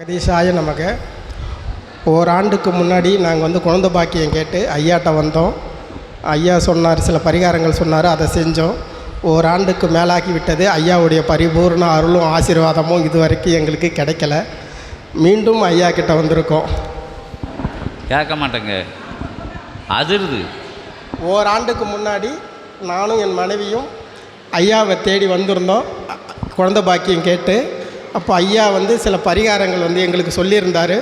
ஜெகதீஷாய நமக்கு ஓராண்டுக்கு முன்னாடி நாங்கள் வந்து குழந்தை பாக்கியம் கேட்டு ஐயாட்ட வந்தோம். ஐயா சொன்னார் சில பரிகாரங்கள் சொன்னார் அதை செஞ்சோம். ஓராண்டுக்கு மேலாகி விட்டது. ஐயாவுடைய பரிபூர்ண அருளும் ஆசீர்வாதமும் இது வரைக்கும் எங்களுக்கு கிடைக்கல. மீண்டும் ஐயா கிட்ட வந்திருக்கோம். கேட்க மாட்டேங்க. அதிருது. ஓராண்டுக்கு முன்னாடி நானும் என் மனைவியும் ஐயாவை தேடி வந்திருந்தோம். குழந்தை பாக்கியம் கேட்டு அப்போ ஐயா வந்து சில பரிகாரங்கள் வந்து எங்களுக்கு சொல்லியிருந்தார்.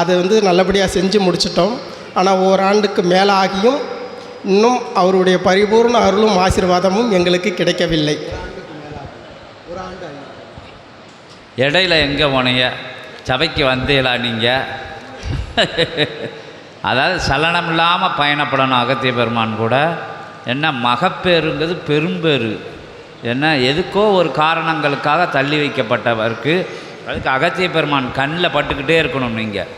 அதை வந்து நல்லபடியாக செஞ்சு முடிச்சிட்டோம். ஆனால் ஓராண்டுக்கு மேலே ஆகியும் இன்னும் அவருடைய பரிபூர்ண அருளும் ஆசீர்வாதமும் எங்களுக்கு கிடைக்கவில்லை. இடையில எங்கே போனீங்க? சபைக்கு வந்தீங்களா நீங்கள் அதாவது சலனம் இல்லாமல் பயணப்படணும் அகத்திய பெருமான் கூட. என்ன மகப்பேறுங்கிறது பெரும்பேறு. என்ன எதுக்கோ ஒரு காரணங்களுக்காக தள்ளி வைக்கப்பட்டவருக்கு அதுக்கு அகத்திய பெருமான் கண்ணில் பட்டுக்கிட்டே இருக்கணும் நீங்கள்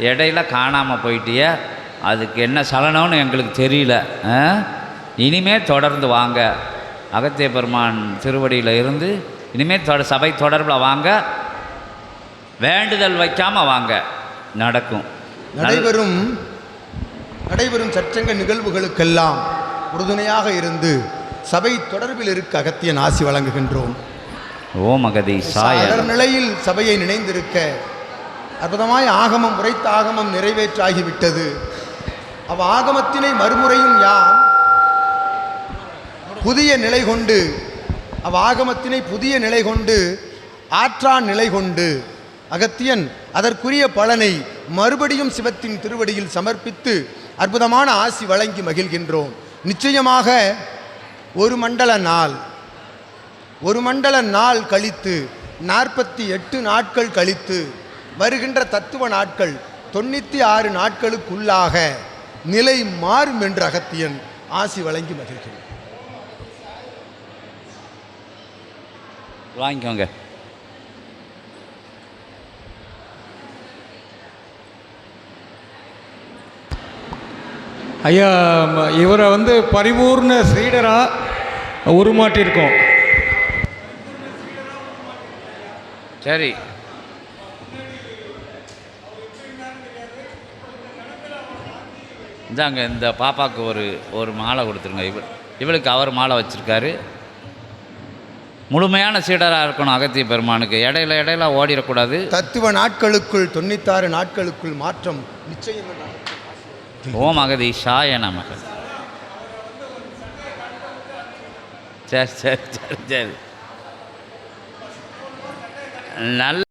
இடையில காணாமல் போயிட்டிய அதுக்கு என்ன சலனம்னு எங்களுக்கு தெரியல. ஆ? இனிமே தொடர்ந்து வாங்க. அகத்திய பெருமான் திருவடியில் இருந்து இனிமேல் தொட சபை தொடர்பில் வாங்க. வேண்டுதல் வைக்காமல் வாங்க. நடக்கும். நடைபெறும் நடைபெறும் சச்சங்க நிகழ்வுகளுக்கெல்லாம் உறுதுணையாக இருந்து சபை தொடர்பில் இருக்க அகத்தியன் ஆசி வழங்குகின்றோம். ஓம் அகதி நிலையில் சபையை நினைந்திருக்க அற்புதமாய் ஆகமம் உரைத்த ஆகமம் நிறைவேற்றாகிவிட்டது. அவ் ஆகமத்தினை மறுமுறையும் யாம் புதிய நிலை கொண்டு அவ் ஆகமத்தினை புதிய நிலை கொண்டு ஆற்றா நிலை கொண்டு அகத்தியன் அதற்குரிய பலனை மறுபடியும் சிவத்தின் திருவடியில் சமர்ப்பித்து அற்புதமான ஆசி வழங்கி மகிழ்கின்றோம். நிச்சயமாக ஒரு மண்டல நாள். ஒரு மண்டல நாள் கழித்து நாற்பத்தி எட்டு நாட்கள் கழித்து வருகின்ற தத்துவ நாட்கள் தொண்ணூற்றி ஆறு நாட்களுக்குள்ளாக நிலை மாறும் என்று அகத்தியன் ஆசி வழங்கி மகிழ்கிறேன். வாங்கிக்கோங்க. ஐயா இவரை வந்து பரிபூர்ண சீடராக உருமாட்டியிருக்கோம் சரி. இந்தாங்க இந்த பாப்பாவுக்கு ஒரு ஒரு மாலை கொடுத்துருங்க. இவ இவளுக்கு அவர் மாலை வச்சுருக்காரு. முழுமையான சீடராக இருக்கணும் அகத்திய பெருமானுக்கு. இடையில இடையில ஓடிடக்கூடாது. தத்துவ நாட்களுக்குள் தொண்ணூத்தாறு நாட்களுக்குள் மாற்றம் நிச்சயம். ஓம் அகதி ஷாய நமக. சரி சரி சரி சரி. நல்ல